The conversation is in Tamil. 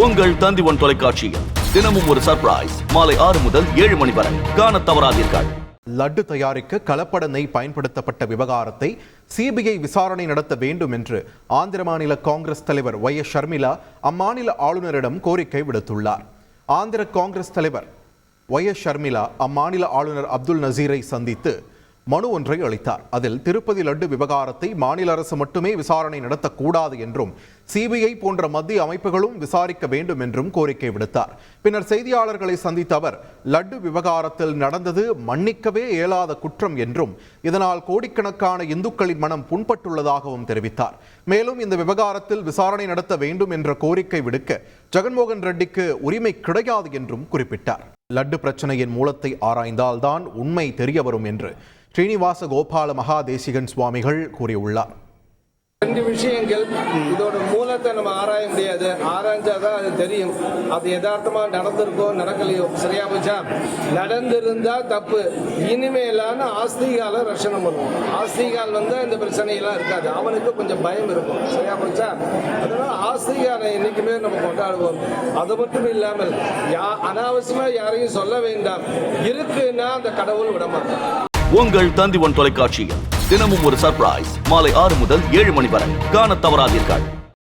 உங்கள் தந்திவன் தொலைக்காட்சியில் தினமும் ஒரு சர்ப்ரைஸ் மாலை ஆறு முதல் ஏழு மணி வரை. காண தவறாதீர்கள். லட்டு தயாரிக்க கலப்பட நெய் பயன்படுத்தப்பட்ட விவகாரத்தை சிபிஐ விசாரணை நடத்த வேண்டும் என்று ஆந்திர மாநில காங்கிரஸ் தலைவர் ஒய் எஸ் ஷர்மிளா அம்மாநில ஆளுநரிடம் கோரிக்கை விடுத்துள்ளார். ஆந்திர காங்கிரஸ் தலைவர் ஒய் எஸ் ஷர்மிளா அம்மாநில ஆளுநர் அப்துல் நசீரை சந்தித்து மனு ஒன்றை அளித்தார். அதில் திருப்பதி லட்டு விவகாரத்தை மாநில அரசு மட்டுமே விசாரணை நடத்தக்கூடாது என்றும் சிபிஐ போன்ற மத்திய அமைப்புகளும் விசாரிக்க வேண்டும் என்றும் கோரிக்கை விடுத்தார். பின்னர் செய்தியாளர்களை சந்தித்த அவர் லட்டு விவகாரத்தில் நடந்தது மன்னிக்கவே இயலாத குற்றம் என்றும் இதனால் கோடிக்கணக்கான இந்துக்களின் மனம் புண்பட்டுள்ளதாகவும் தெரிவித்தார். மேலும் இந்த விவகாரத்தில் விசாரணை நடத்த வேண்டும் என்ற கோரிக்கை விடுக்க ஜெகன்மோகன் ரெட்டிக்கு உரிமை கிடையாது என்றும் குறிப்பிட்டார். லட்டு பிரச்சனையின் மூலத்தை ஆராய்ந்தால்தான் உண்மை தெரிய வரும் என்று ஸ்ரீனிவாச கோபால மகாதேசிகன் சுவாமிகள் கூறியுள்ளார். ரெண்டு விஷயங்கள் இதோட மூலத்தை நம்ம ஆராய முடியாது. ஆராய்ஞ்சாதான் அது தெரியும். அது யதார்த்தமா நடந்திருக்கோ நடக்கலையோ சரியா போச்சா? நடந்திருந்தா தப்பு. இனிமேலான ஆஸ்திகால ரஷணம் பண்ணுவோம். ஆஸ்திகால் வந்து இந்த பிரச்சனையெல்லாம் இருக்காது. அவனுக்கு கொஞ்சம் பயம் இருக்கும். சரியா போச்சா? அதனால ஆஸ்திகாலை என்னைக்குமே நம்ம கொண்டாடுவோம். அது மட்டும் இல்லாமல் யா அனாவசியமா யாரையும் சொல்ல வேண்டாம். இருக்குன்னா அந்த கடவுள் விட உங்கள் தந்தி ஒன் தொலைக்காட்சியில் தினமும் ஒரு சர்ப்ரைஸ் மாலை ஆறு முதல் ஏழு மணி வரை. காண தவறாதீர்கள்.